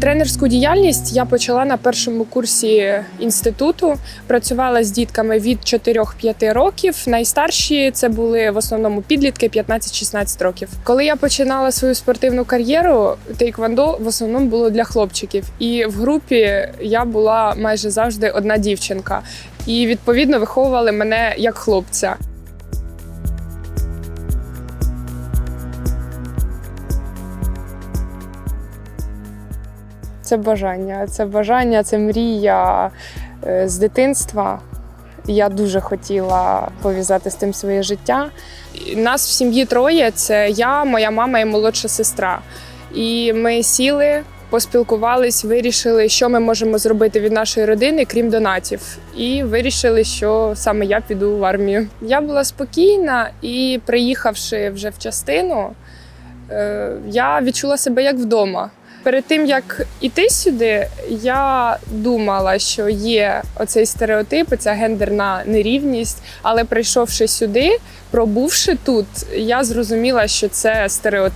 Тренерську діяльність я почала на першому курсі інституту. Працювала з дітками від 4-5 років. Найстарші це були в основному підлітки 15-16 років. Коли я починала свою спортивну кар'єру, тейквондо в основному було для хлопчиків. І в групі я була майже завжди одна дівчинка. І відповідно виховували мене як хлопця. Це бажання. Це бажання, це мрія е, з дитинства. Я дуже хотіла пов'язати з тим своє життя. Нас в сім'ї троє: це я, моя мама і молодша сестра. І ми сіли, поспілкувались, вирішили, що ми можемо зробити від нашої родини, крім донатів. І вирішили, що саме я піду в армію. Я була спокійна і, приїхавши вже в частину, е, я відчула себе як вдома. Перед тим як іти сюди, я думала, що є оцей стереотип, ця гендерна нерівність. Але прийшовши сюди, пробувши тут, я зрозуміла, що це стереотип.